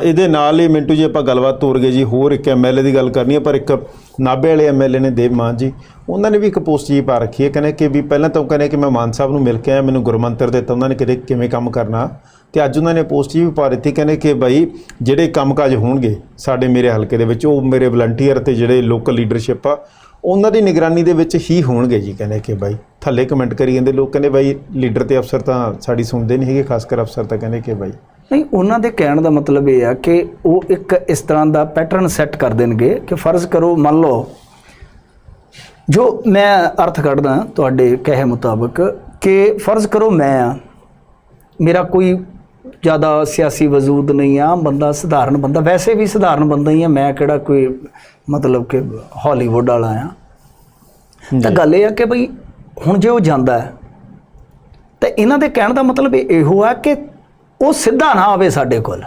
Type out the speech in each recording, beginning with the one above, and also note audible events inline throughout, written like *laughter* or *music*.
ਇਹਦੇ ਨਾਲ ਹੀ ਮਿੰਟੂ ਜੀ ਆਪਾਂ ਗੱਲਬਾਤ ਤੋਰ ਗਏ ਜੀ, ਹੋਰ ਇੱਕ ਐਮਐਲਏ ਦੀ ਗੱਲ ਕਰਨੀ ਹੈ, ਪਰ ਇੱਕ ਨਾਭੇ ਵਾਲੇ ਐਮਐਲਏ ਨੇ ਦੇਵ ਮਾਨ ਜੀ, ਉਹਨਾਂ ਨੇ ਵੀ ਇੱਕ ਪੋਸਟ ਜੀ ਪਾ ਰੱਖੀ ਹੈ, ਕਹਿੰਦੇ ਕਿ ਵੀ ਪਹਿਲਾਂ ਤਾਂ ਉਹ ਕਹਿੰਦੇ ਕਿ ਮੈਂ ਮਾਨ ਸਾਹਿਬ ਨੂੰ ਮਿਲ ਕੇ ਆਇਆ, ਮੈਨੂੰ ਗੁਰਮੰਤਰ ਦਿੱਤਾ, ਉਹਨਾਂ ਨੇ ਕਿਤੇ ਕਿਵੇਂ ਕੰਮ ਕਰਨਾ, ਤੇ ਅੱਜ ਉਹਨਾਂ ਨੇ ਪੋਸਟ ਜੀ ਵੀ ਪਾ ਦਿੱਤੀ, ਕਹਿੰਦੇ ਕਿ ਭਾਈ ਜਿਹੜੇ ਕੰਮਕਾਜ ਹੋਣਗੇ ਸਾਡੇ ਮੇਰੇ ਹਲਕੇ ਦੇ ਵਿੱਚ, ਉਹ ਮੇਰੇ ਵਲੰਟੀਅਰ ਤੇ ਜਿਹੜੇ ਲੋਕਲ ਲੀਡਰਸ਼ਿਪ ਆ, ਉਹਨਾਂ ਦੀ ਨਿਗਰਾਨੀ ਦੇ ਵਿੱਚ ਹੀ ਹੋਣਗੇ ਜੀ, ਕਹਿੰਦੇ ਕਿ ਬਾਈ ਥੱਲੇ ਕਮੈਂਟ ਕਰੀ ਜਾਂਦੇ, ਲੋਕ ਕਹਿੰਦੇ ਬਾਈ ਲੀਡਰ ਤੇ ਅਫਸਰ ਤਾਂ ਸਾਡੀ ਸੁਣਦੇ ਨਹੀਂ ਹੈਗੇ, ਖਾਸ ਕਰ ਅਫਸਰ ਤਾਂ ਕਹਿੰਦੇ ਕਿ ਬਾਈ ਨਹੀਂ ਉਹਨਾਂ ਦੇ ਕਹਿਣ ਦਾ ਮਤਲਬ ਇਹ ਆ ਕਿ ਉਹ ਇੱਕ ਇਸ ਤਰ੍ਹਾਂ ਦਾ ਪੈਟਰਨ ਸੈੱਟ ਕਰ ਦੇਣਗੇ ਕਿ ਫਰਜ਼ ਕਰੋ ਮੰਨ ਲਓ ਜੋ ਮੈਂ ਅਰਥ ਕੱਢਦਾ ਤੁਹਾਡੇ ਕਹੇ ਮੁਤਾਬਕ ਕਿ ਫਰਜ਼ ਕਰੋ ਮੈਂ ਆ ਮੇਰਾ ਕੋਈ ਜ਼ਿਆਦਾ ਸਿਆਸੀ ਵਜੂਦ ਨਹੀਂ ਆ ਬੰਦਾ ਸਧਾਰਨ ਬੰਦਾ ਵੈਸੇ ਵੀ ਸਧਾਰਨ ਬੰਦਾ ਹੀ ਆ ਮੈਂ ਕਿਹੜਾ ਕੋਈ ਮਤਲਬ ਕਿ ਹਾਲੀਵੁੱਡ ਵਾਲਾ ਆ। ਤਾਂ ਗੱਲ ਇਹ ਆ ਕਿ ਭਈ ਹੁਣ ਜੇ ਉਹ ਜਾਂਦਾ ਹੈ ਤਾਂ ਇਹਨਾਂ ਦੇ ਕਹਿਣ ਦਾ ਮਤਲਬ ਇਹ ਇਹੋ ਆ ਕਿ ਉਹ ਸਿੱਧਾ ਨਾ ਆਵੇ ਸਾਡੇ ਕੋਲ।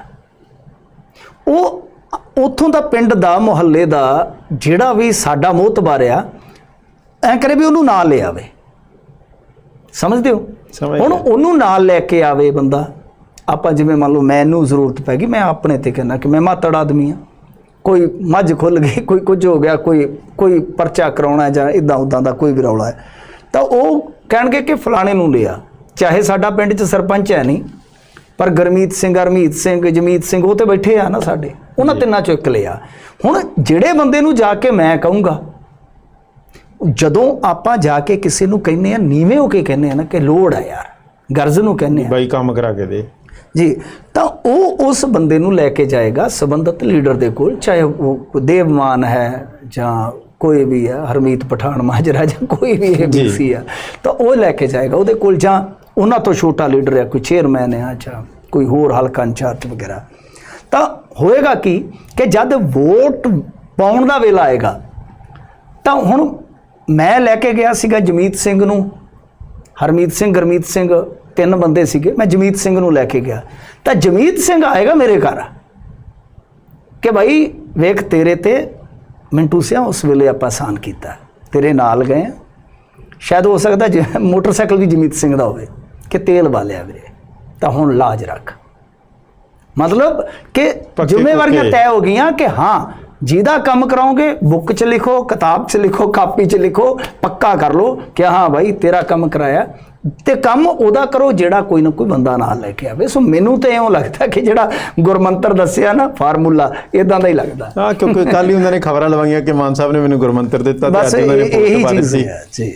ਉਹ ਉਥੋਂ ਦਾ ਪਿੰਡ ਦਾ ਮੁਹੱਲੇ ਦਾ ਜਿਹੜਾ ਵੀ ਸਾਡਾ ਮੋਹਤਬਾਰ ਆ ਐ ਕਰੇ ਵੀ ਉਹਨੂੰ ਨਾਲ ਲੈ ਆਵੇ। ਸਮਝਦੇ ਹੋ? ਹੁਣ। ਉਹਨੂੰ ਨਾਲ ਲੈ ਕੇ ਆਵੇ ਬੰਦਾ ਆਪਾਂ ਜਿਵੇਂ ਮੰਨ ਲਓ ਮੈਨੂੰ ਜ਼ਰੂਰਤ ਪੈ ਗਈ ਮੈਂ ਆਪਣੇ ਤੇ ਕਹਿਣਾ ਕਿ ਮੈਂ ਮਾਤੜ ਆਦਮੀ ਆ ਕੋਈ ਮੱਝ ਖੁੱਲ ਗਈ *laughs* ਕੋਈ ਕੁਝ ਹੋ ਗਿਆ ਕੋਈ ਕੋਈ ਪਰਚਾ ਕਰਾਉਣਾ ਜਾਂ ਇਦਾਂ ਉਦਾਂ ਦਾ ਕੋਈ ਵੀ ਰੌਲਾ ਹੈ। ਤਾਂ ਉਹ ਕਹਿਣਗੇ ਕਿ ਫਲਾਣੇ ਨੂੰ ਲਿਆ ਚਾਹੇ ਸਾਡਾ ਪਿੰਡ 'ਚ ਸਰਪੰਚ ਹੈ ਨਹੀਂ ਪਰ ਗਰਮੀਤ ਸਿੰਘ ਹਰਮੀਤ ਸਿੰਘ ਜਮੀਤ ਸਿੰਘ ਉਹ ਤੇ ਬੈਠੇ ਆ ਨਾ ਸਾਡੇ। ਉਹਨਾਂ ਤਿੰਨਾਂ ਚੋਂ ਇੱਕ ਲਿਆ ਹੁਣ ਜਿਹੜੇ ਬੰਦੇ ਨੂੰ ਜਾ ਕੇ ਮੈਂ ਕਹੂੰਗਾ ਜਦੋਂ ਆਪਾਂ ਜਾ ਕੇ ਕਿਸੇ ਨੂੰ ਕਹਿੰਨੇ ਆ ਨੀਵੇਂ ਹੋ ਕੇ ਕਹਿੰਨੇ ਆ ਨਾ ਕਿ ਲੋੜ ਆ ਯਾਰ ਗਰਜ਼ ਨੂੰ ਕਹਿੰਨੇ ਆ। ਬਾਈ ਕੰਮ ਕਰਾ ਕੇ ਦੇ। ਜੀ ਤਾਂ ਉਹ ਉਸ ਬੰਦੇ ਨੂੰ ਲੈ ਕੇ ਜਾਏਗਾ ਸਬੰਧਤ ਲੀਡਰ ਦੇ ਕੋਲ ਚਾਹੇ ਉਹ ਦੇਵਮਾਨ ਹੈ ਜਾਂ ਕੋਈ ਵੀ ਹੈ ਹਰਮੀਤ ਪਠਾਨ ਮਾਜਰਾ ਜਾਂ ਕੋਈ ਵੀ। ਬੀਸੀ ਆ। ਤਾਂ ਉਹ ਲੈ ਕੇ ਜਾਏਗਾ ਉਹਦੇ ਕੋਲ ਜਾਂ ਉਹਨਾਂ ਤੋਂ ਛੋਟਾ ਲੀਡਰ ਹੈ ਕੋਈ ਚੇਅਰਮੈਨ ਹੈ ਜਾਂ ਕੋਈ ਹੋਰ ਹਲਕਾ ਇੰਚਾਰਜ ਵਗੈਰਾ। ਤਾਂ ਹੋਏਗਾ ਕੀ ਕਿ ਜਦ ਵੋਟ ਪਾਉਣ ਦਾ ਵੇਲਾ ਆਏਗਾ, ਤਾਂ ਹੁਣ ਮੈਂ ਲੈ ਕੇ ਗਿਆ ਸੀਗਾ ਜਮੀਤ ਸਿੰਘ ਨੂੰ। ਹਰਮੀਤ ਸਿੰਘ, ਗਰਮੀਤ ਸਿੰਘ, ਤਿੰਨ ਬੰਦੇ ਸੀਗੇ, ਮੈਂ ਜਮੀਤ ਸਿੰਘ ਨੂੰ ਲੈ ਕੇ ਗਿਆ। ਤਾਂ ਜਮੀਤ ਸਿੰਘ ਆਏਗਾ ਮੇਰੇ ਘਰ। ਕਿ ਭਾਈ ਵੇਖ ਤੇਰੇ ਤੇ ਮਿੰਟੂ ਸਿਆ ਉਸ ਵੇਲੇ ਆਪਾਂ ਆਸਾਨ ਕੀਤਾ। ਤੇਰੇ ਨਾਲ ਗਏ ਆ। ਸ਼ਾਇਦ ਹੋ ਸਕਦਾ ਜ- ਮੋਟਰਸਾਈਕਲ ਵੀ ਜਮੀਤ ਸਿੰਘ ਦਾ ਹੋਵੇ। ਕਿ ਤੇਲ ਵਾਲਿਆ ਵੀਰੇ ਤਾਂ ਹੁਣ ਲਾਜ ਰੱਖ। ਮਤਲਬ ਕਿ ਜ਼ਿੰਮੇਵਾਰੀਆਂ। ਤੈਅ ਹੋ ਗਈਆਂ ਕਿ ਹਾਂ ਜਿਹਦਾ ਕੰਮ ਕਰਾਓਗੇ ਬੁੱਕ 'ਚ ਲਿਖੋ ਕਿਤਾਬ 'ਚ ਲਿਖੋ ਕਾਪੀ 'ਚ ਲਿਖੋ ਪੱਕਾ ਕਰ ਲਓ ਕਿ ਹਾਂ ਭਾਈ ਤੇਰਾ ਕੰਮ ਕਰਾਇਆ। ਤੇ ਕੰਮ ਉਹਦਾ ਕਰੋ ਜਿਹੜਾ ਕੋਈ ਨਾ ਕੋਈ ਬੰਦਾ ਨਾਲ ਲੈ ਕੇ ਆਵੇ। ਸੋ ਮੈਨੂੰ ਤੇ ਇਉਂ ਲੱਗਦਾ ਕਿ ਜਿਹੜਾ ਗੁਰਮੰਤਰ ਦੱਸਿਆ ਨਾ ਫਾਰਮੂਲਾ ਇਦਾਂ ਦਾ ਹੀ ਲੱਗਦਾ। ਹਾਂ ਕਿਉਂਕਿ ਕੱਲ ਹੀ ਉਹਨਾਂ ਨੇ ਖਬਰਾਂ ਲਵਾਈਆਂ ਕਿ ਮਾਨ ਸਾਹਿਬ ਨੇ ਮੈਨੂੰ ਗੁਰਮੰਤਰ ਦਿੱਤਾ ਤੇ ਅੱਜ ਉਹਨਾਂ ਨੇ ਪੋਸਟ ਪਾ ਦਿੱਤੀ। ਜੀ।